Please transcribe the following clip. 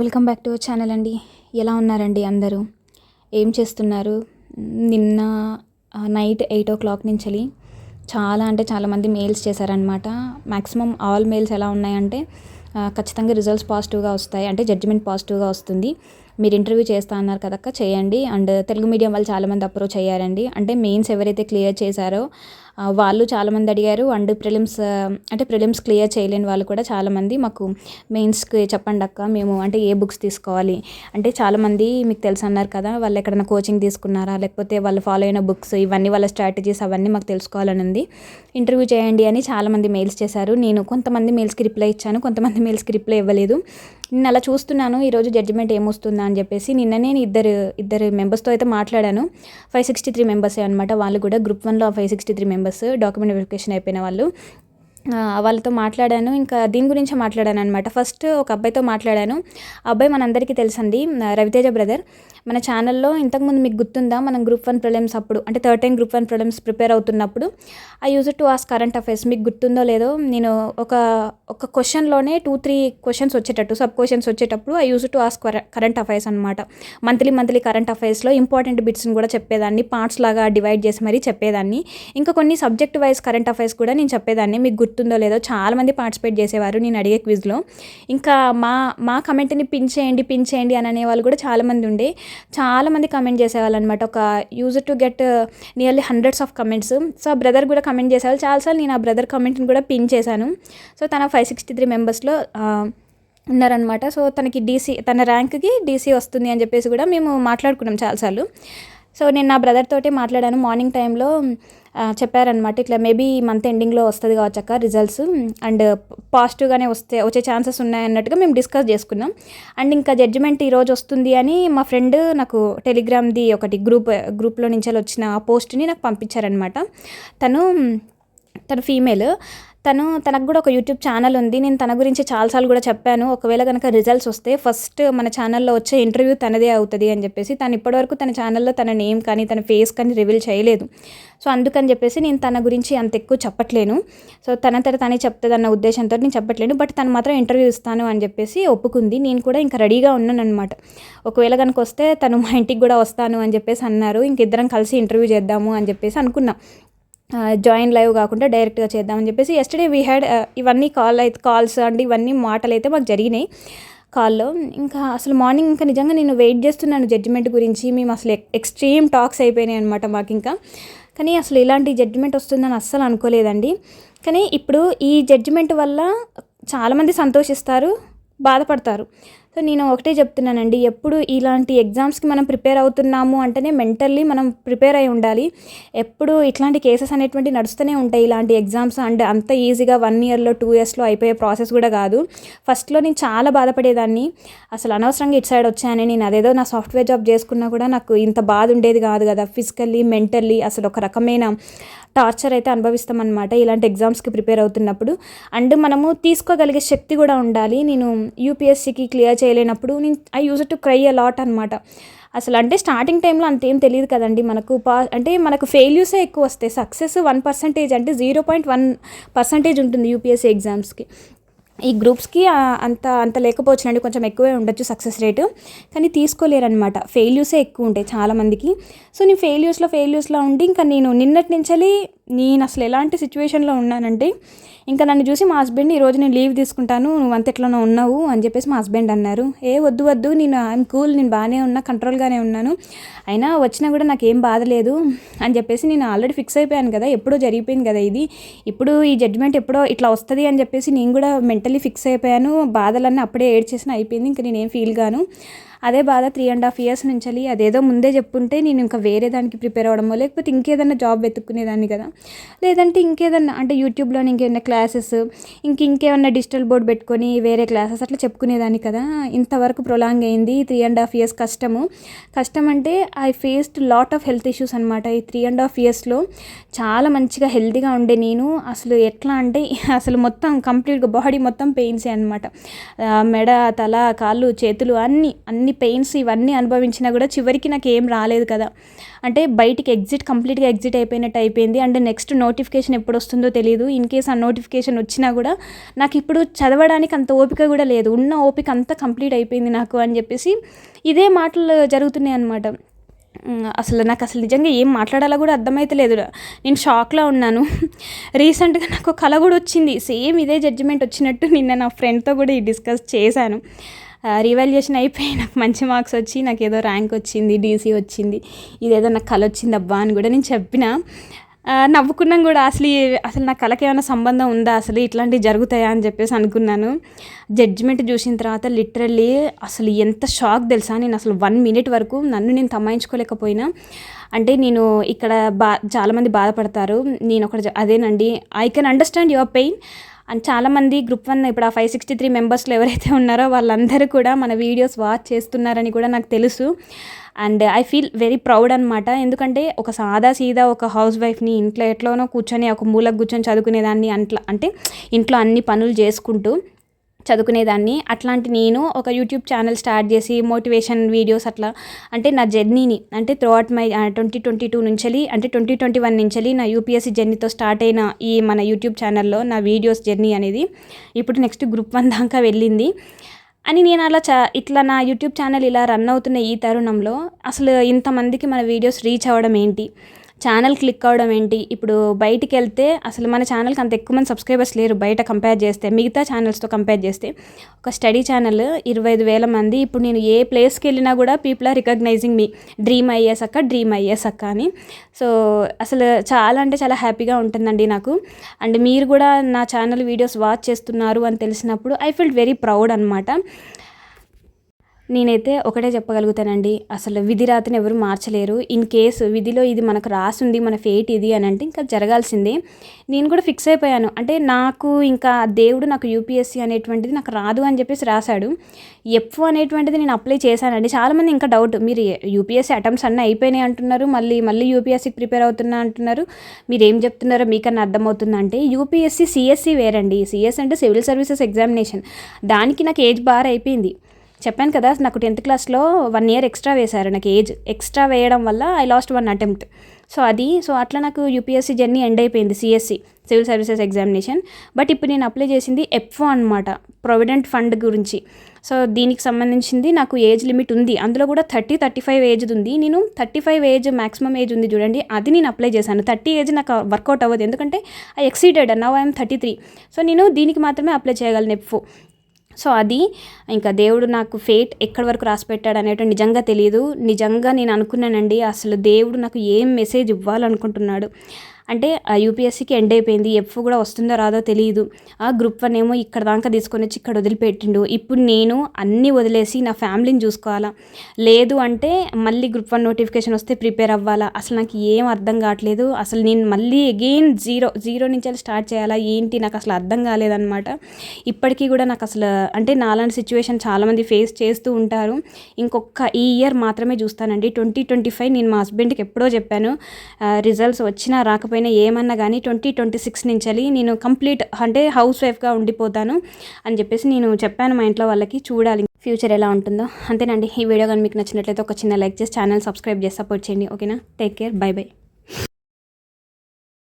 Welcome back to our channel అండి. ఎలా ఉన్నారండి అందరూ? ఏం చేస్తున్నారు? నిన్న నైట్ ఎయిట్ ఓ క్లాక్ నుంచి చాలా అంటే చాలామంది మెయిల్స్ చేశారనమాట మ్యాక్సిమం ఆల్ మెయిల్స్ ఎలా ఉన్నాయంటే ఖచ్చితంగా రిజల్ట్స్ పాజిటివ్గా వస్తాయి. అంటే జడ్జిమెంట్ పాజిటివ్గా వస్తుంది. మీరు ఇంటర్వ్యూ చేస్తా అన్నారు కదక్క చేయండి. అండ్ తెలుగు మీడియం వాళ్ళు చాలామంది అప్రోచ్ అయ్యారండి. అంటే మెయిన్స్ ఎవరైతే క్లియర్ చేశారో వాళ్ళు చాలామంది అడిగారు. అండ్ ప్రిలిమ్స్ అంటే ప్రిలిమ్స్ క్లియర్ చేయలేని వాళ్ళు కూడా చాలామంది మాకు మెయిన్స్కి చెప్పండి అక్క మేము అంటే ఏ బుక్స్ తీసుకోవాలి. అంటే చాలామంది మీకు తెలుసు అన్నారు కదా వాళ్ళు ఎక్కడైనా కోచింగ్ తీసుకున్నారా లేకపోతే వాళ్ళు ఫాలో అయిన బుక్స్ ఇవన్నీ వాళ్ళ స్ట్రాటజీస్ అవన్నీ మాకు తెలుసుకోవాలని ఉంది. ఇంటర్వ్యూ చేయండి అని చాలామంది మెయిల్స్ చేశారు. నేను కొంతమంది మెయిల్స్కి రిప్లై ఇచ్చాను కొంతమంది మెయిల్స్కి రిప్లై ఇవ్వలేదు. నేను అలా చూస్తున్నాను ఈరోజు జడ్జిమెంట్ ఏమొస్తుందా అని చెప్పేసి నిన్న నేను ఇద్దరు ఇద్దరు మెంబర్స్తో అయితే మాట్లాడాను. ఫైవ్ సిక్స్టీ త్రీ మెంబర్సే అనమాట వాళ్ళు కూడా గ్రూప్ వన్లో five sixty three members document verification అయిపోయిన వాళ్ళు. వాళ్ళతో మాట్లాడాను. ఇంకా దీని గురించే మాట్లాడాను అనమాట ఫస్ట్ ఒక అబ్బాయితో మాట్లాడాను. ఆ అబ్బాయి మనందరికీ తెలుసండి రవితేజ బ్రదర్. మన ఛానల్లో ఇంతకుముందు మీకు గుర్తుందా? మనం గ్రూప్ వన్ ప్రిలిమ్స్ అప్పుడు అంటే third time group one prelims prepare అవుతున్నప్పుడు I used to ask current affairs. మీకు గుర్తుందో లేదో నేను ఒక ఒక క్వశ్చన్లోనే టూ త్రీ క్వశ్చన్స్ వచ్చేటట్టు సబ్ క్వశ్చన్స్ వచ్చేటప్పుడు I used to ask current affairs అనమాట మంత్లీ మంత్లీ కరెంట్ అఫైర్స్లో ఇంపార్టెంట్ బిట్స్ని కూడా చెప్పేదాన్ని పార్ట్స్ లాగా డివైడ్ చేసి మరీ చెప్పేదాన్ని. ఇంకా కొన్ని సబ్జెక్ట్ వైజ్ కరెంట్ అఫైర్స్ కూడా నేను చెప్పేదాన్ని. మీకు గుర్తుందో లేదో చాలామంది పార్టిసిపేట్ చేసేవారు నేను అడిగే క్విజ్లో. ఇంకా మా మా కమెంట్ని పిన్ చేయండి పిన్ చేయండి అని అనేవాళ్ళు కూడా చాలామంది ఉండే. చాలామంది కమెంట్ చేసేవాళ్ళు అనమాట ఒక used to get nearly hundreds of comments so ఆ బ్రదర్ కూడా కమెంట్ చేసేవాళ్ళు. చాలాసార్లు నేను ఆ బ్రదర్ కమెంట్ని కూడా పిన్ చేశాను. సో తన ఫైవ్ సిక్స్టీ త్రీ మెంబర్స్లో ఉన్నారనమాట. సో తనకి డీసీ తన ర్యాంక్కి డీసీ వస్తుంది అని చెప్పేసి కూడా మేము మాట్లాడుకున్నాం చాలాసార్లు. సో నేను నా బ్రదర్ తోటి మాట్లాడాను. మార్నింగ్ టైంలో చెప్పారనమాట ఇట్లా మేబీ ఈ మంత్ ఎండింగ్లో వస్తుంది కావచ్చు అక్క రిజల్ట్స్ అండ్ పాజిటివ్గానే వస్తే వచ్చే ఛాన్సెస్ ఉన్నాయన్నట్టుగా మేము డిస్కస్ చేసుకున్నాం. అండ్ ఇంకా జడ్జిమెంట్ ఈరోజు వస్తుంది అని మా ఫ్రెండ్ నాకు టెలిగ్రామ్ది ఒకటి గ్రూప్ గ్రూప్లో నుంచి వచ్చిన ఆ పోస్ట్ని నాకు పంపించారనమాట తను తను ఫీమేల్ తను తనకు కూడా ఒక యూట్యూబ్ ఛానల్ ఉంది. నేను తన గురించి చాలాసార్లు కూడా చెప్పాను. ఒకవేళ కనుక రిజల్ట్స్ వస్తే ఫస్ట్ మన ఛానల్లో వచ్చే ఇంటర్వ్యూ తనదే అవుతుంది అని చెప్పేసి తను ఇప్పటివరకు తన ఛానల్లో తన నేమ్ కానీ తన ఫేస్ కానీ రివీల్ చేయలేదు. సో అందుకని చెప్పేసి నేను తన గురించి అంత ఎక్కువ చెప్పట్లేను. సో తన తన తనే చెప్తుందన్న ఉద్దేశంతో నేను చెప్పట్లేను. బట్ తను మాత్రం ఇంటర్వ్యూ ఇస్తాను అని చెప్పేసి ఒప్పుకుంది. నేను కూడా ఇంకా రెడీగా ఉన్నాను అనమాట ఒకవేళ కనుక వస్తే తను మా ఇంటికి కూడా వస్తాను అని చెప్పేసి అన్నారు. ఇంక ఇద్దరం కలిసి ఇంటర్వ్యూ చేద్దాము అని చెప్పేసి అనుకున్నాం. జాయిన్ లైవ్ కాకుండా డైరెక్ట్గా చేద్దామని చెప్పేసి ఎస్టర్డే వీ హ్యాడ్ ఇవన్నీ కాల్ అయితే కాల్స్ అండి ఇవన్నీ మాటలు అయితే మాకు జరిగినాయి కాల్లో ఇంకా అసలు మార్నింగ్ ఇంకా నిజంగా నేను వెయిట్ చేస్తున్నాను జడ్జిమెంట్ గురించి. మేము అసలు ఎక్స్ట్రీమ్ టాక్స్ అయిపోయినాయి అనమాట మాకు ఇంకా. కానీ అసలు ఇలాంటి జడ్జిమెంట్ వస్తుందని అస్సలు అనుకోలేదండి. కానీ ఇప్పుడు ఈ జడ్జిమెంట్ వల్ల చాలామంది సంతోషిస్తారు బాధపడతారు. సో నేను ఒకటే చెప్తున్నానండి ఎప్పుడు ఇలాంటి ఎగ్జామ్స్కి మనం ప్రిపేర్ అవుతున్నాము అంటేనే మెంటల్లీ మనం ప్రిపేర్ అయి ఉండాలి. ఎప్పుడు ఇట్లాంటి కేసెస్ అనేటువంటి నడుస్తూనే ఉంటాయి ఇలాంటి ఎగ్జామ్స్ అండ్ అంత ఈజీగా వన్ ఇయర్లో టూ ఇయర్స్లో అయిపోయే ప్రాసెస్ కూడా కాదు. ఫస్ట్లో నేను చాలా బాధపడేదాన్ని. అసలు అనవసరంగా ఇటు సైడ్ వచ్చానని నేను అదేదో నా సాఫ్ట్వేర్ జాబ్ చేసుకున్నా కూడా నాకు ఇంత బాధ ఉండేది కాదు కదా ఫిజికల్లీ మెంటల్లీ అసలు ఒక రకమైన టార్చర్ అయితే అనుభవిస్తామన్నమాట ఇలాంటి ఎగ్జామ్స్కి ప్రిపేర్ అవుతున్నప్పుడు. అండ్ మనము తీసుకోగలిగే శక్తి కూడా ఉండాలి. నేను యూపీఎస్సీకి క్లియర్ చేయలేనప్పుడు నేను I used to cry a lot అనమాట అసలు అంటే స్టార్టింగ్ టైంలో అంతేం తెలియదు కదండి మనకు. పా అంటే మనకు ఫెయిల్యూసే ఎక్కువ వస్తాయి. సక్సెస్ వన్ పర్సెంటేజ్ అంటే జీరో పాయింట్ వన్ పర్సెంటేజ్ ఉంటుంది యూపీఎస్సీ ఎగ్జామ్స్కి ఈ గ్రూప్స్కి అంత అంత లేకపోవచ్చునండి కొంచెం ఎక్కువే ఉండొచ్చు సక్సెస్ రేటు కానీ తీసుకోలేరనమాట ఫెయిల్యూసే ఎక్కువ ఉంటాయి చాలామందికి. సో నేను ఫెయిల్యూస్లో ఫెయిల్యూస్లో ఉండి ఇంకా నేను నిన్నటి నుంచి నేను అసలు ఎలాంటి సిచ్యువేషన్లో ఉన్నానంటే ఇంకా నన్ను చూసి మా హస్బెండ్ ఈరోజు నేను లీవ్ తీసుకుంటాను నువ్వు అంత ఎట్లనో ఉన్నావు అని చెప్పేసి మా హస్బెండ్ అన్నారు. ఏ వద్దు వద్దు నేను ఐఎమ్ కూల్ నేను బాగానే ఉన్నా కంట్రోల్గానే ఉన్నాను. అయినా వచ్చినా కూడా నాకు ఏం బాధ లేదు అని చెప్పేసి నేను ఆల్రెడీ ఫిక్స్ అయిపోయాను కదా ఎప్పుడో జరిగిపోయింది కదా ఇది. ఇప్పుడు ఈ జడ్జ్మెంట్ ఎప్పుడో ఇట్లా వస్తుంది అని చెప్పేసి నేను కూడా మెంటలీ ఫిక్స్ అయిపోయాను బాధలన్నీ అప్పుడే ఏడ్ చేసిన అయిపోయింది ఇంకా నేనేం ఫీల్ గాను. అదే బాధ త్రీ అండ్ హాఫ్ ఇయర్స్ నుంచి అదేదో ముందే చెప్పుంటే నేను ఇంకా వేరే దానికి ప్రిపేర్ అవ్వడమో లేకపోతే ఇంకేదన్నా జాబ్ వెతుక్కునేదాన్ని కదా. లేదంటే ఇంకేదన్నా అంటే యూట్యూబ్లో ఇంకేమైనా క్లాసెస్ ఇంక ఇంకేమన్నా డిజిటల్ బోర్డ్ పెట్టుకొని వేరే క్లాసెస్ అట్లా చెప్పుకునేదాన్ని కదా. ఇంతవరకు ప్రొలాంగ్ అయింది త్రీ అండ్ హాఫ్ ఇయర్స్ కష్టము. కష్టం అంటే I faced lot of health issues అనమాట ఈ త్రీ అండ్ హాఫ్ ఇయర్స్లో చాలా మంచిగా హెల్తీగా ఉండే నేను. అసలు ఎట్లా అంటే అసలు మొత్తం కంప్లీట్గా బాడీ మొత్తం పెయిన్సే అనమాట మెడ తల కాళ్ళు చేతులు అన్నీ అన్ని ఇన్ని పెయిన్స్ ఇవన్నీ అనుభవించినా కూడా చివరికి నాకు ఏం రాలేదు కదా. అంటే బయటికి ఎగ్జిట్ కంప్లీట్గా ఎగ్జిట్ అయిపోయినట్టు అయిపోయింది. అండ్ నెక్స్ట్ నోటిఫికేషన్ ఎప్పుడు వస్తుందో తెలియదు ఇన్ కేస్ ఆ నోటిఫికేషన్ వచ్చినా కూడా నాకు ఇప్పుడు చదవడానికి అంత ఓపిక కూడా లేదు. ఉన్న ఓపిక అంతా కంప్లీట్ అయిపోయింది నాకు అని చెప్పేసి ఇదే మాటలు జరుగుతున్నాయి అనమాట అసలు నాకు అసలు నిజంగా ఏం మాట్లాడాలో కూడా అర్థమైతలేదు నేను షాక్లో ఉన్నాను. రీసెంట్గా నాకు కళ కూడా వచ్చింది. సేమ్ ఇదే జడ్జిమెంట్ వచ్చినట్టు నిన్న నా ఫ్రెండ్తో కూడా ఈ డిస్కస్ చేశాను. రివాల్యుయేషన్ అయిపోయి నాకు మంచి మార్క్స్ వచ్చి నాకు ఏదో ర్యాంక్ వచ్చింది డీసీ వచ్చింది. ఇదేదో నాకు కళ వచ్చింది అబ్బా అని కూడా నేను చెప్పిన. నవ్వుకున్నాం కూడా. అసలు అసలు నా కళకి ఏమైనా సంబంధం ఉందా? అసలు ఇట్లాంటివి జరుగుతాయా అని చెప్పేసి అనుకున్నాను. జడ్జిమెంట్ చూసిన తర్వాత లిటరల్లీ అసలు ఎంత షాక్ తెలుసా? నేను అసలు వన్ మినిట్ వరకు నన్ను నేను తమాయించుకోలేకపోయినా. అంటే నేను ఇక్కడ బా చాలామంది బాధపడతారు. నేను ఒకటి అదేనండి. I can understand your pain and చాలామంది గ్రూప్ వన్ ఇప్పుడు ఆ ఫైవ్ సిక్స్టీ త్రీ మెంబర్స్లో ఎవరైతే ఉన్నారో వాళ్ళందరూ కూడా మన వీడియోస్ వాచ్ చేస్తున్నారని కూడా నాకు తెలుసు. And I feel very proud అనమాట ఎందుకంటే ఒక సాదా సీదా ఒక హౌస్ వైఫ్ని ఇంట్లో ఎట్లోనో కూర్చొని ఒక మూలకు కూర్చొని చదువుకునేదాన్ని అంట్లా అంటే ఇంట్లో అన్ని పనులు చేసుకుంటూ చదువుకునేదాన్ని. అట్లాంటి నేను ఒక యూట్యూబ్ ఛానల్ స్టార్ట్ చేసి మోటివేషన్ వీడియోస్ అట్లా అంటే నా జర్నీని అంటే throughout my twenty twenty two నుంచి అంటే ట్వంటీ ట్వంటీ వన్ నుంచి నా యూపీఎస్సీ జర్నీతో స్టార్ట్ అయిన ఈ మన యూట్యూబ్ ఛానల్లో నా వీడియోస్ జర్నీ అనేది ఇప్పుడు నెక్స్ట్ గ్రూప్ వన్ దాకా వెళ్ళింది. అని నేను అలా చా ఇట్లా నా యూట్యూబ్ ఛానల్ ఇలా రన్ అవుతున్న ఈ తరుణంలో అసలు ఇంతమందికి మన వీడియోస్ రీచ్ అవ్వడం ఏంటి? ఛానల్ క్లిక్ అవ్వడం ఏంటి? ఇప్పుడు బయటికి వెళ్తే అసలు మన ఛానల్కి అంత ఎక్కువ మంది సబ్స్క్రైబర్స్ లేరు బయట కంపేర్ చేస్తే. మిగతా ఛానల్స్తో కంపేర్ చేస్తే ఒక స్టడీ ఛానల్ ఇరవై ఐదు వేల మంది. ఇప్పుడు నేను ఏ ప్లేస్కి వెళ్ళినా కూడా people are recognizing me. Dream is అక్క డ్రీమ్ ఐఎస్ అక్క అని. సో అసలు చాలా అంటే చాలా హ్యాపీగా ఉంటుందండి నాకు. అండ్ మీరు కూడా నా ఛానల్ వీడియోస్ వాచ్ చేస్తున్నారు అని తెలిసినప్పుడు ఐ ఫీల్ వెరీ ప్రౌడ్ అనమాట నేనైతే ఒకటే చెప్పగలుగుతానండి. అసలు విధి రాతను ఎవరు మార్చలేరు. ఇన్ కేసు విధిలో ఇది మనకు రాసింది మన ఫేట్ ఇది అని అంటే ఇంకా జరగాల్సిందే. నేను కూడా ఫిక్స్ అయిపోయాను. అంటే నాకు ఇంకా దేవుడు నాకు యూపీఎస్సీ అనేటువంటిది నాకు రాదు అని చెప్పేసి రాశాడు. ఎఫ్ అనేటువంటిది నేను అప్లై చేశానండి. చాలామంది ఇంకా డౌట్ మీరు యూపీఎస్సీ అటెంప్ట్స్ అన్నీ అయిపోయినాయి అంటున్నారు మళ్ళీ మళ్ళీ యూపీఎస్సీకి ప్రిపేర్ అవుతున్నా అంటున్నారు మీరు ఏం చెప్తున్నారో మీకన్నా అర్థమవుతుందంటే యూపీఎస్సీ సిఎస్సి వేరండి. సిఎస్ అంటే సివిల్ సర్వీసెస్ ఎగ్జామినేషన్. దానికి నాకు ఏజ్ బార్ అయిపోయింది. చెప్పాను కదా నాకు టెన్త్ క్లాస్లో వన్ ఇయర్ ఎక్స్ట్రా వేశారు నాకు ఏజ్. ఎక్స్ట్రా వేయడం వల్ల I lost one attempt. So అది సో అట్లా నాకు యూపీఎస్సీ జర్నీ ఎండ్ అయిపోయింది CSE civil services examination. But ఇప్పుడు నేను అప్లై చేసింది ఎఫ్ఓ అనమాట ప్రొవిడెంట్ ఫండ్ గురించి. సో దీనికి సంబంధించింది నాకు ఏజ్ లిమిట్ ఉంది. అందులో కూడా థర్టీ థర్టీ ఫైవ్ ఏజ్ ఉంది. నేను thirty five age maximum age ఉంది చూడండి అది నేను అప్లై చేశాను. థర్టీ ఏజ్ నాకు వర్కౌట్ అవ్వదు. ఎందుకంటే I exceeded now I'm thirty three. So నేను దీనికి మాత్రమే అప్లై చేయగలను ఎఫ్ఓ. సో అది ఇంకా దేవుడు నాకు ఫేట్ ఎక్కడి వరకు రాసి పెట్టాడు అనేటువంటి నిజంగా తెలియదు నిజంగా నేను అనుకున్నానండి అసలు దేవుడు నాకు ఏం మెసేజ్ ఇవ్వాలనుకుంటున్నాడు. అంటే యూపీఎస్సీకి ఎండ్ అయిపోయింది. ఎఫ్ కూడా వస్తుందో రాదో తెలియదు ఆ గ్రూప్ వన్ ఏమో ఇక్కడ దాకా తీసుకొని వచ్చి ఇక్కడ వదిలిపెట్టిండు. ఇప్పుడు నేను అన్నీ వదిలేసి నా ఫ్యామిలీని చూసుకోవాలా? లేదు అంటే మళ్ళీ గ్రూప్ వన్ నోటిఫికేషన్ వస్తే ప్రిపేర్ అవ్వాలా? అసలు నాకు ఏం అర్థం కావట్లేదు. అసలు నేను మళ్ళీ అగైన్ జీరో జీరో నుంచి స్టార్ట్ చేయాలా? ఏంటి? నాకు అసలు అర్థం కాలేదన్నమాట. ఇప్పటికీ కూడా నాకు అసలు అంటే నాలాంటి సిచ్యువేషన్ చాలామంది ఫేస్ చేస్తూ ఉంటారు. ఇంకొక ఈ ఇయర్ మాత్రమే చూస్తానండి. ట్వంటీ ట్వంటీ ఫైవ్ నేను మా హస్బెండ్కి ఎప్పుడో చెప్పాను. రిజల్ట్స్ వచ్చినా రాకపోయినా పైన ఏమన్నా కానీ ట్వంటీ ట్వంటీ సిక్స్ నుంచి నేను కంప్లీట్ అంటే హౌస్ వైఫ్గా ఉండిపోతాను అని చెప్పేసి నేను చెప్పాను మా ఇంట్లో వాళ్ళకి చూడాలి. ఫ్యూచర్ ఎలా ఉంటుందో. అంతేనండి. ఈ వీడియో కానీ మీకు నచ్చినట్లయితే ఒక చిన్న లైక్ చేసి ఛానల్ సబ్స్క్రైబ్ చేసి సపోర్ట్ చేయండి. ఓకేనా? Take care. Bye bye.